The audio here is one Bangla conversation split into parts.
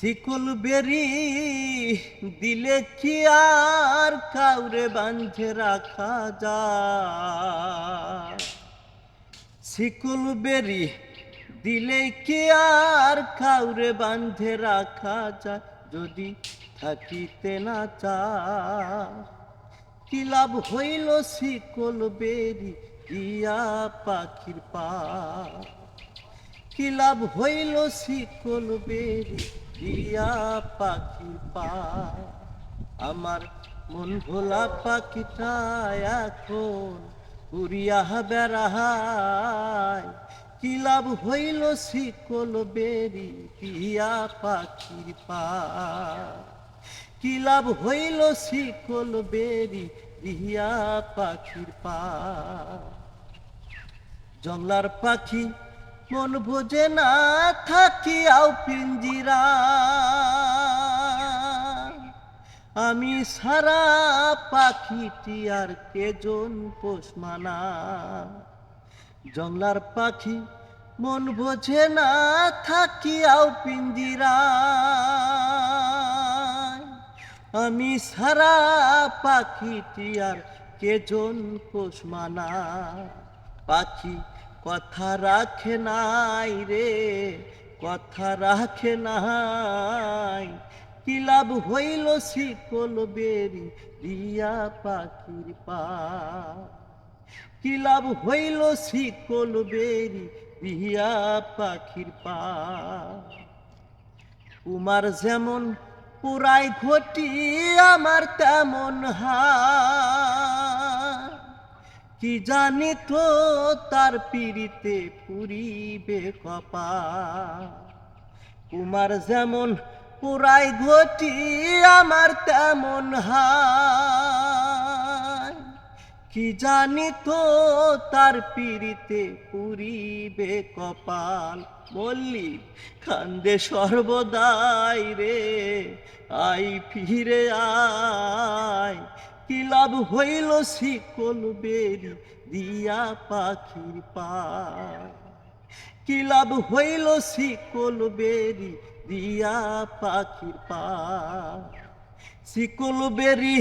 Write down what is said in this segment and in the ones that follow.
শিকল বেরি দিলে কি আর কাউরে বাঁধে রাখা যায়? শিকল বেরি দিলে কি আর কাউরে বাঁধে রাখা যায়? যদি থাকিতে না চায়, কি লাভ হইল শিকল বেরি ইয়া পাখির পা? কি লাভ হইল শিকল বেরি ইয়া পাখির পা আমার মন ভোলা পাখিটা এখন উড়িয়া বেড়াহায়। কি লাভ হইল শিকল বেরি ইয়া পাখির পা কি লাভ হইল শিকল বেরি ইয়া পাখির পা জংলার পাখি মন বোঝে না থাকি, আও আমি সারা পাখিটি আর কেজন পোষমানা জংলার পাখি মন বোঝে না থাকি আও পিঞ্জিরা আমি সারা পাখিটি আর কেজন পোষমানা পাখি কথা রাখে নাই রে কথা রাখে নাই। কি লাভ হইল শিকল বেরি রিয়া পাখির পা? কি লাভ হইল শিকল বেরি রিয়া পাখির পা? উমার যেমন পুরাই ঘটি, আমার তেমন হা কি জানি তো তার পিড়িতে পুরিবে কপা কুমার যেমন পুরাই ঘটি, আমার তেমন হায় কি জানি তো তার পিড়িতে পুরিবে কপাল? বললি খান্দে সর্বদাই রে আই ফিরে আয়। কি লাভ হইল শিকল বেরি দিয়া পাখির পা কি লাভ হইল শিকল বেরি দিয়া পাখির পা শিকল বেরি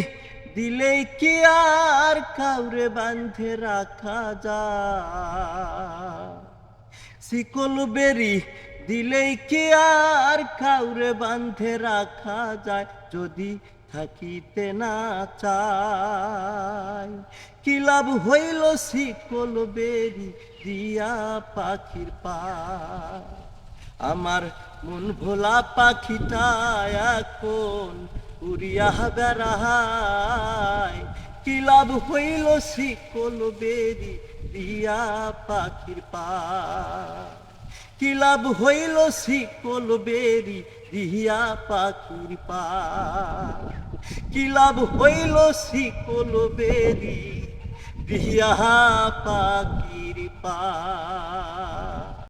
দিলেই কি আর কাউরে বাঁধে রাখা যায়? শিকল বেরি দিলেই কি আর কাউরে বাঁধে রাখা যায়? যদি থাকিতে না চাই। কি লাভ হইল শিকল বেরি দিয়া পাখির পা আমার মন ভোলা পাখিটা এখন উড়িয়া বেড়ায়। কি লাভ হইল শিকল বেরি দিয়া পাখির পা কি লাভ হইল শিকল বেরি রিহিয়া পাখির পা? কি লাভ হইল শিকল বেরি রিহিয়া পাখির পা?